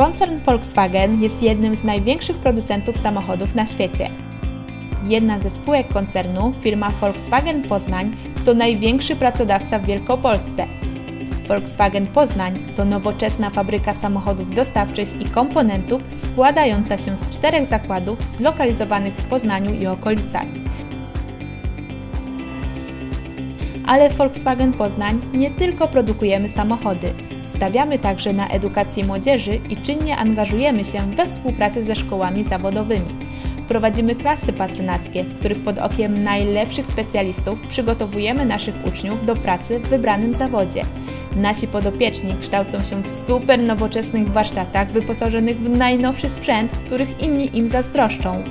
Koncern Volkswagen jest jednym z największych producentów samochodów na świecie. Jedna ze spółek koncernu, firma Volkswagen Poznań, to największy pracodawca w Wielkopolsce. Volkswagen Poznań to nowoczesna fabryka samochodów dostawczych i komponentów składająca się z czterech zakładów zlokalizowanych w Poznaniu i okolicach. Ale w Volkswagen Poznań nie tylko produkujemy samochody. Stawiamy także na edukację młodzieży i czynnie angażujemy się we współpracę ze szkołami zawodowymi. Prowadzimy klasy patronackie, w których pod okiem najlepszych specjalistów przygotowujemy naszych uczniów do pracy w wybranym zawodzie. Nasi podopieczni kształcą się w super nowoczesnych warsztatach wyposażonych w najnowszy sprzęt, których inni im zazdroszczą.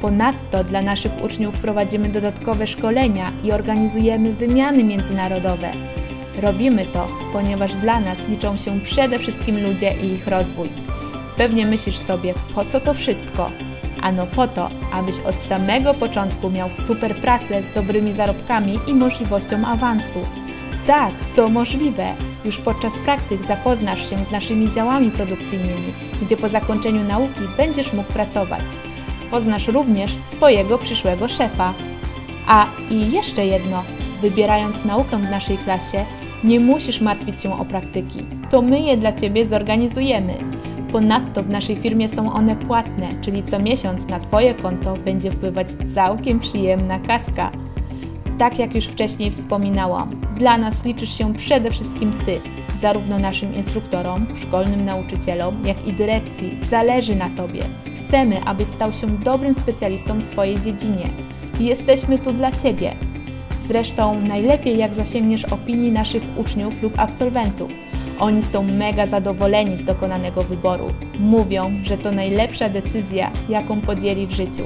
Ponadto dla naszych uczniów prowadzimy dodatkowe szkolenia i organizujemy wymiany międzynarodowe. Robimy to, ponieważ dla nas liczą się przede wszystkim ludzie i ich rozwój. Pewnie myślisz sobie, po co to wszystko? Ano po to, abyś od samego początku miał super pracę z dobrymi zarobkami i możliwością awansu. Tak, to możliwe. Już podczas praktyk zapoznasz się z naszymi działami produkcyjnymi, gdzie po zakończeniu nauki będziesz mógł pracować. Poznasz również swojego przyszłego szefa. A i jeszcze jedno, wybierając naukę w naszej klasie, nie musisz martwić się o praktyki. To my je dla Ciebie zorganizujemy. Ponadto w naszej firmie są one płatne, czyli co miesiąc na Twoje konto będzie wpływać całkiem przyjemna kaska. Tak jak już wcześniej wspominałam, dla nas liczysz się przede wszystkim Ty. Zarówno naszym instruktorom, szkolnym nauczycielom, jak i dyrekcji zależy na Tobie. Chcemy, abyś stał się dobrym specjalistą w swojej dziedzinie. Jesteśmy tu dla Ciebie. Zresztą najlepiej jak zasięgniesz opinii naszych uczniów lub absolwentów. Oni są mega zadowoleni z dokonanego wyboru. Mówią, że to najlepsza decyzja, jaką podjęli w życiu.